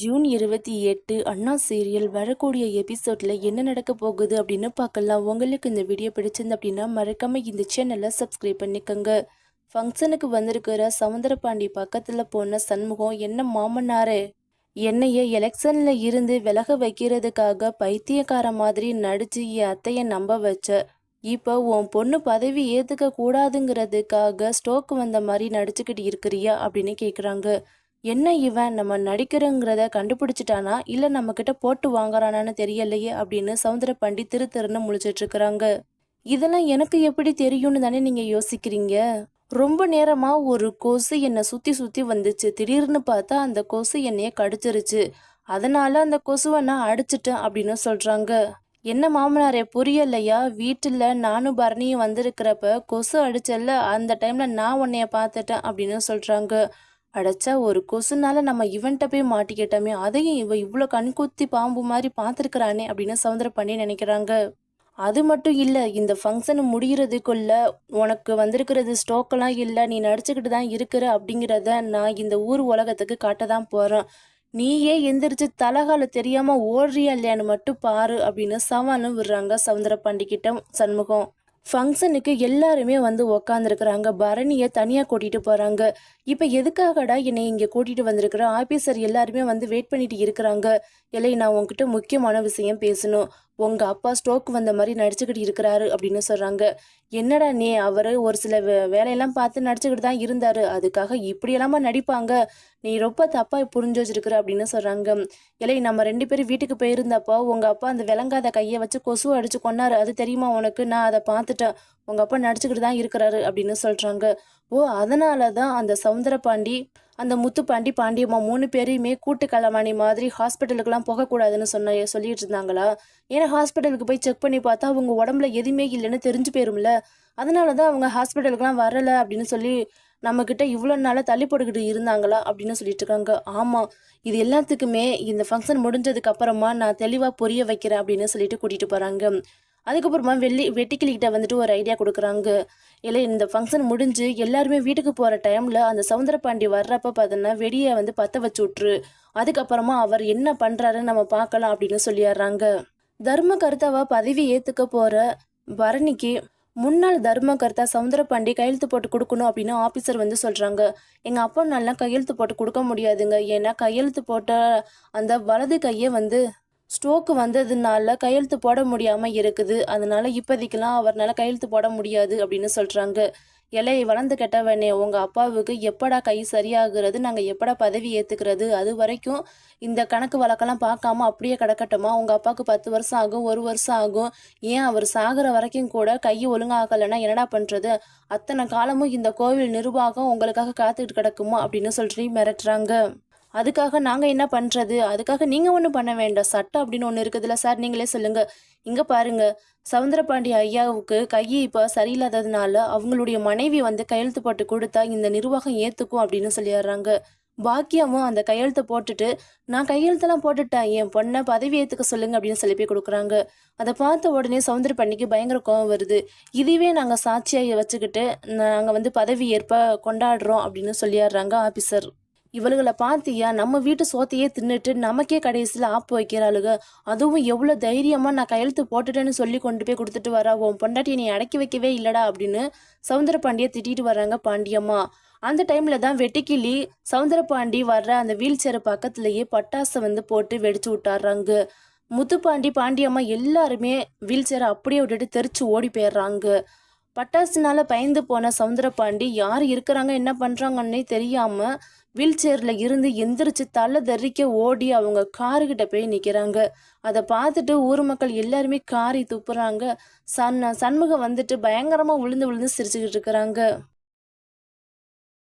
June இருபத்தி எட்டு அண்ணா serial வரக்கூடிய எபிசோட்ல என்ன நடக்க போகுது அப்படின்னு பார்க்கலாம். உங்களுக்கு இந்த வீடியோ பிடிச்சிருந்து அப்படின்னா மறக்காம இந்த சேனலை சப்ஸ்கிரைப் பண்ணிக்கோங்க. ஃபங்க்ஷனுக்கு வந்திருக்கிற சவுந்தரபாண்டி பக்கத்தில் போன சண்முகம் என்ன மாமனாரு? என்னைய எலெக்ஷன்ல இருந்து விலக வைக்கிறதுக்காக பைத்தியக்கார மாதிரி நடிச்சு என் அத்தையை நம்ப வச்ச. இப்போ உன் பொண்ணு பதவி ஏற்றுக்க கூடாதுங்கிறதுக்காக ஸ்டோக் வந்த மாதிரி நடிச்சுக்கிட்டு இருக்கிறியா அப்படின்னு கேட்குறாங்க என்ன இவன் நம்ம நடிக்கிறோங்கிறத கண்டுபிடிச்சிட்டானா? இல்லை நம்மக்கிட்ட போட்டு வாங்குறானான்னு தெரியலையே அப்படின்னு சவுந்தர பாண்டி திரு திருன்னு முழிச்சிட்டு இருக்கிறாங்க. இதெல்லாம் எனக்கு எப்படி தெரியும்னு தானே நீங்கள் யோசிக்கிறீங்க? ரொம்ப நேரமா ஒரு கொசு என்னை சுற்றி சுற்றி வந்துச்சு. திடீர்னு பார்த்தா அந்த கொசு என்னைய கடிச்சிருச்சு. அதனால அந்த கொசுவை நான் அடிச்சிட்டேன் அப்படின்னு சொல்றாங்க. என்ன மாமனாரே புரியலையா? வீட்டில் நானும் பரணியும் வந்திருக்கிறப்ப கொசு அடிச்சல்ல அந்த டைம்ல நான் உன்னைய பார்த்துட்டேன் அப்படின்னு சொல்றாங்க. அடைச்சா ஒரு கொசுனால நம்ம இவன்ட்ட போய் மாட்டிக்கிட்டோமே அதையும் இவ இவ்வளோ கண்குத்தி பாம்பு மாதிரி பார்த்துருக்குறானே அப்படின்னு சவுந்தர பண்ணி நினைக்கிறாங்க. அது மட்டும் இல்லை இந்த ஃபங்க்ஷன் முடிகிறதுக்குள்ள உனக்கு வந்திருக்கிறது ஸ்டோக்கெல்லாம் இல்லை நீ நடிச்சுக்கிட்டு தான் இருக்கிற அப்படிங்கிறத நான் இந்த ஊர் உலகத்துக்கு காட்ட தான் போகிறேன் நீயே எந்திரிச்சு தலகால தெரியாமல் ஓடுறியா இல்லையான்னு மட்டும் பாரு அப்படின்னு சவாலும் விடுறாங்க சவுந்தர பாண்டிக்கிட்ட சண்முகம். ஃபங்க்ஷனுக்கு எல்லாருமே வந்து உக்காந்துருக்குறாங்க. பரணியை தனியாக கூட்டிகிட்டு போகிறாங்க இப்போ எதுக்காகடா என்னை இங்கே கூட்டிகிட்டு வந்திருக்கிற? ஆஃபீஸர் எல்லாருமே வந்து வெயிட் பண்ணிட்டு இருக்கிறாங்க. இல்லை நான் உங்ககிட்ட முக்கியமான விஷயம் பேசணும். உங்கள் அப்பா ஸ்ட்ரோக் வந்த மாதிரி நடிச்சுக்கிட்டு இருக்கிறாரு அப்படின்னு சொல்கிறாங்க என்னடா நீ அவர் ஒரு சில வே வேலையெல்லாம் பார்த்து நடிச்சுக்கிட்டு தான் இருந்தார். அதுக்காக இப்படியெல்லாமா நடிப்பாங்க? நீ ரொம்ப தப்பாக புரிஞ்சு வச்சிருக்கிற அப்படின்னு சொல்கிறாங்க இல்லை நம்ம ரெண்டு பேரும் வீட்டுக்கு போயிருந்தப்போ உங்கள் அப்பா அந்த விளங்காத கையை வச்சு கொசு அடிச்சு கொண்டாரு அது தெரியுமா உனக்கு? நான் அதை பார்த்துட்டேன். உங்கள் அப்பா நடிச்சுக்கிட்டு தான் இருக்கிறாரு அப்படின்னு சொல்கிறாங்க ஓ அதனால தான் அந்த சவுந்தர பாண்டி அந்த முத்துப்பாண்டி பாண்டியம்மா மூணு பேரையுமே கூட்டு களவாணி மாதிரி ஹாஸ்பிட்டலுக்குலாம் போகக்கூடாதுன்னு சொன்ன சொல்லிட்டு இருந்தாங்களா? ஏன்னா ஹாஸ்பிட்டலுக்கு போய் செக் பண்ணி பார்த்தா அவங்க உடம்புல எதுவுமே இல்லைன்னு தெரிஞ்சு போயிரும்ல. அதனால தான் அவங்க ஹாஸ்பிட்டலுக்குலாம் வரலை அப்படின்னு சொல்லி நம்மக்கிட்ட இவ்வளோ நாளாக தள்ளி போட்டுக்கிட்டு இருந்தாங்களா அப்படின்னு சொல்லிட்டு இருக்காங்க. ஆமாம் இது எல்லாத்துக்குமே இந்த ஃபங்க்ஷன் முடிஞ்சதுக்கு அப்புறமா நான் தெளிவாக புரிய வைக்கிறேன் அப்படின்னு சொல்லிட்டு கூட்டிகிட்டு போகிறாங்க அதுக்கப்புறமா வெள்ளி வெட்டிக்கிளிக்கிட்ட வந்துட்டு ஒரு ஐடியா கொடுக்குறாங்க. இல்லை இந்த ஃபங்க்ஷன் முடிஞ்சு எல்லாருமே வீட்டுக்கு போகிற டைமில் அந்த சவுந்தர பாண்டி வர்றப்ப பார்த்தோன்னா வெடியை வந்து பற்ற வச்சு விட்ரு அதுக்கப்புறமா அவர் என்ன பண்ணுறாருன்னு நம்ம பார்க்கலாம் அப்படின்னு சொல்லிடுறாங்க. தர்ம கர்த்தாவா பதவி ஏற்றுக்க போகிற பரணிக்கு முன்னாள் தர்ம கர்த்தா சவுந்தர பாண்டி கையெழுத்து போட்டு கொடுக்கணும் அப்படின்னு ஆஃபீஸர் வந்து சொல்கிறாங்க எங்கள் அப்பா நல்லா கையெழுத்து போட்டு கொடுக்க முடியாதுங்க. ஏன்னா கையெழுத்து போட்ட அந்த வலது கையை வந்து ஸ்ட்ரோக்கு வந்ததுனால கையெழுத்து போட முடியாமல் இருக்குது. அதனால இப்போதைக்கெல்லாம் அவர்னால கையெழுத்து போட முடியாது அப்படின்னு சொல்கிறாங்க இலையை வளர்ந்து கெட்டவனே உங்கள் அப்பாவுக்கு எப்படா கை சரியாகிறது நாங்கள் எப்படா பதவி ஏற்றுக்கிறது அது வரைக்கும் இந்த கணக்கு வழக்கெல்லாம் பார்க்காம அப்படியே கிடக்கட்டுமா? உங்கள் அப்பாவுக்கு பத்து வருஷம் ஆகும் ஒரு வருஷம் ஆகும். ஏன் அவர் சாகிற வரைக்கும் கூட கை ஒழுங்காகலைன்னா என்னடா பண்ணுறது அத்தனை காலமும் இந்த கோவில் நிர்வாகம் உங்களுக்காக காத்துக்கிட்டு கிடக்குமா அப்படின்னு சொல்லிட்டு மிரட்டுறாங்க. அதுக்காக நாங்கள் என்ன பண்ணுறது அதுக்காக நீங்கள் ஒன்றும் பண்ண வேண்டாம். சட்டம் அப்படின்னு ஒன்று இருக்குதுல்ல சார் நீங்களே சொல்லுங்கள் இங்கே பாருங்கள் சவுந்தரபாண்டி ஐயாவுக்கு கை இப்போ சரியில்லாததுனால அவங்களுடைய மனைவி வந்து கையெழுத்து போட்டு கொடுத்தா இந்த நிர்வாகம் ஏற்றுக்கும் அப்படின்னு சொல்லிடுறாங்க. பாக்கியமும் அந்த கையெழுத்தை போட்டுட்டு நான் கையெழுத்தெல்லாம் போட்டுட்டேன் என் பொண்ணை பதவி ஏற்றுக்க சொல்லுங்க அப்படின்னு சொல்லி போய் கொடுக்குறாங்க. அதை பார்த்த உடனே சவுந்தர பண்ணிக்கு பயங்கர கோவம் வருது. இதுவே நாங்கள் சாட்சியாக வச்சுக்கிட்டு நாங்கள் வந்து பதவி ஏற்ப கொண்டாடுறோம் அப்படின்னு சொல்லிடுறாங்க ஆஃபீஸர் இவளுகளை பார்த்தியா? நம்ம வீட்டு சோத்தையே தின்னுட்டு நமக்கே கடைசியில் ஆப்பு வைக்கிறாளுக. அதுவும் எவ்வளோ தைரியமாக நான் கையெழுத்து போட்டுட்டேன்னு சொல்லி கொண்டு போய் கொடுத்துட்டு வரா. உன் பொண்டாட்டியை நீ அடக்கி வைக்கவே இல்லடா அப்படின்னு சவுந்தர பாண்டியை திட்டிட்டு வர்றாங்க பாண்டியம்மா. அந்த டைமில் தான் வெட்டிக்கிளி சவுந்தர பாண்டி வர்ற அந்த வீல் சேர் பக்கத்துலேயே பட்டாசை வந்து போட்டு வெடிச்சு விட்டாடுறாங்க முத்துப்பாண்டி பாண்டியம்மா எல்லாருமே வீல் சேரை அப்படியே விட்டுட்டு தெரிச்சு ஓடி போயிடுறாங்க. பட்டாசுனால பயந்து போன சவுந்தரபாண்டி யார் இருக்கிறாங்க என்ன பண்ணுறாங்கன்னே தெரியாமல் வீல் சேரில் இருந்து எந்திரிச்சு தலை தரிக்க ஓடி அவங்க காருக்கிட்ட போய் நிற்கிறாங்க அதை பார்த்துட்டு ஊர் மக்கள் எல்லாருமே காரி துப்புறாங்க. சன் சண்முகம் வந்துட்டு பயங்கரமாக விழுந்து விழுந்து சிரிச்சுக்கிட்டு இருக்கிறாங்க.